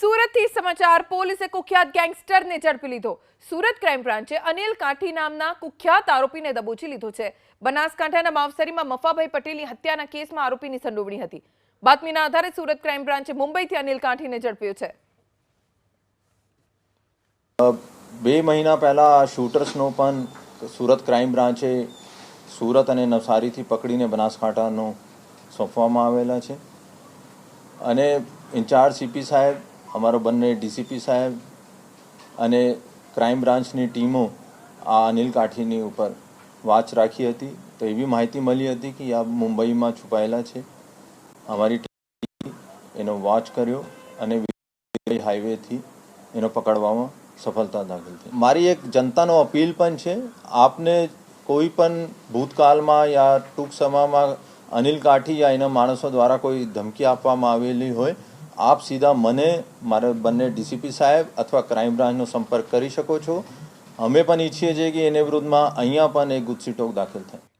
સુરતથી સમાચાર, પોલીસે કુખ્યાત ગેંગસ્ટરને ઝડપી લીધો. સુરત ક્રાઇમ બ્રાન્ચે અનિલ કાઠી નામના કુખ્યાત આરોપીને દબોચી લીધો છે. બનાસકાંઠાના માવસરીમાં મફાભાઈ પટેલની હત્યાના કેસમાં આરોપીની સંડોવણી હતી. બાતમીના આધારે સુરત ક્રાઇમ બ્રાન્ચે મુંબઈથી અનિલ કાંઠીને ઝડપ્યો છે. બે મહિના પહેલા શૂટર્સનો પણ સુરત ક્રાઇમ બ્રાન્ચે સુરત અને નવસારીથી પકડીને બનાસકાંઠાનો સોંપવામાં આવેલા છે. અને ઇન્ચાર્જ સીપી સાહેબ અમારો બંને ડીસીપી સાહેબ અને ક્રાઇમ બ્રાન્ચની ટીમો આ અનિલ કાઠીની ઉપર વાચ રાખી હતી. તો એવી માહિતી મળી હતી કે આ મુંબઈમાં છુપાયેલા છે. અમારી ટીમ એનો વોચ કર્યો અને હાઈવેથી એનો પકડવામાં સફળતા દાખલ થઈ. મારી એક જનતાનો અપીલ પણ છે, આપને કોઈ પણ ભૂતકાળમાં યા ટૂંક સમયમાં અનિલ કાઠી યા એના માણસો દ્વારા કોઈ ધમકી આપવામાં આવેલી હોય આપ સીધા મને, મારા બંને ડીસીપી સાહેબ અથવા ક્રાઇમ બ્રાન્ચનો સંપર્ક કરી શકો છો. અમે પણ ઈચ્છીએ છીએ કે એને વિરુદ્ધમાં અહીંયા પણ એક ગુસ્સી ટોક દાખલ થાય.